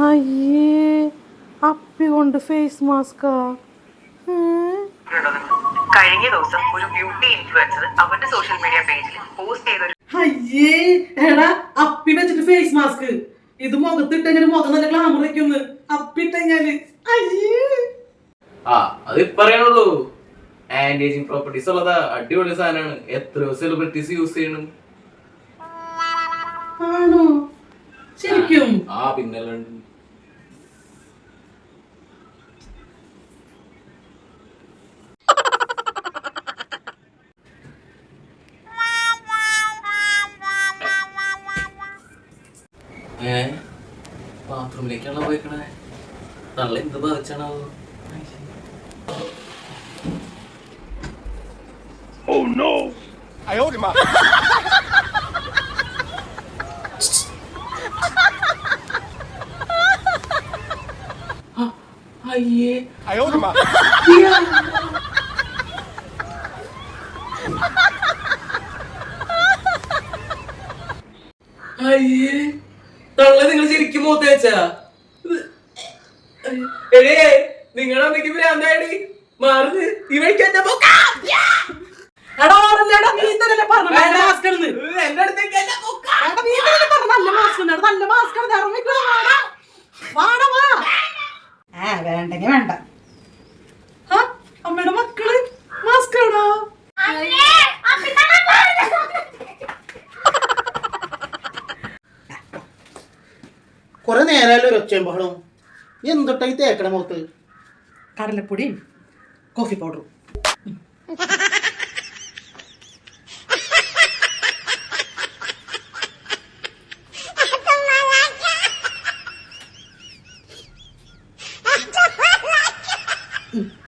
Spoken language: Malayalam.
അയ്യേ അപ്പി കൊണ്ട് ഫേസ് മാസ്കാ കഴിഞ്ഞ ദിവസം ഒരു ബ്യൂട്ടി ഇൻഫ്ലുവൻസർ അവന്റെ സോഷ്യൽ മീഡിയ പേജിൽ പോസ്റ്റ് ചെയ്ത ഒരു അയ്യേ എടാ അപ്പി വെച്ചിട്ട് ഫേസ് മാസ്ക് ഇത് മുഖത്തിട്ടെങ്കിൽ മുഖം നല്ല ഗ്ലാമർ വയ്ക്കുന്നു അപ്പിട്ടെങ്കിൽ അയ്യേ. ആ അത് പറയാനുള്ളൂ ആന്റി ഏജിങ് പ്രോപ്പർട്ടീസ് ഉള്ളതാ അടിപൊളി സാധനമാണ് എത്രയോ സെലിബ്രിറ്റീസ് യൂസ് ചെയ്യണം ആണോ? ശരിക്കും? ആ പിന്നെ ഏ? ബാത്റൂമിലേക്കാണോ പോയിക്കണേ? നല്ല എന്ത് ബാധിച്ചാണോ? അയ്യേ. അയ്യേ. തള്ള നിങ്ങൾ ശരിക്കും മൂത്ത വെച്ചേ? എടേ നിങ്ങളുടെ അമ്മയ്ക്ക് ഭ്രാന്തായി മാറുന്നത് ഇവയ്ക്ക് എന്റെ എടാ വേണ്ട. നീ മക്കൾ മാസ്ക് നല്ല മാസ്ക് ആണ് എന്റെ അടുത്തേക്ക് എന്റെ പൊക്ക. എടാ നീ തന്നെ പറഞ്ഞു നല്ല മാസ്ക് ഉണ്ട് നല്ല മാസ്ക് ആണ് ഇറങ്ങിക്കോ വാടാ വാടാ വാ ആ വേണ്ടെങ്കി വേണ്ട ആ, അമ്മയുടെ മക്കൾ മാസ്ക് ആണോ കുറെ നേരമല്ലോ ഒരു ഒച്ചയും ബഹളവും. എന്തൊട്ടായി തേക്കണ മുഖത്ത്? കടലപ്പൊടിയും കോഫി പൗഡറും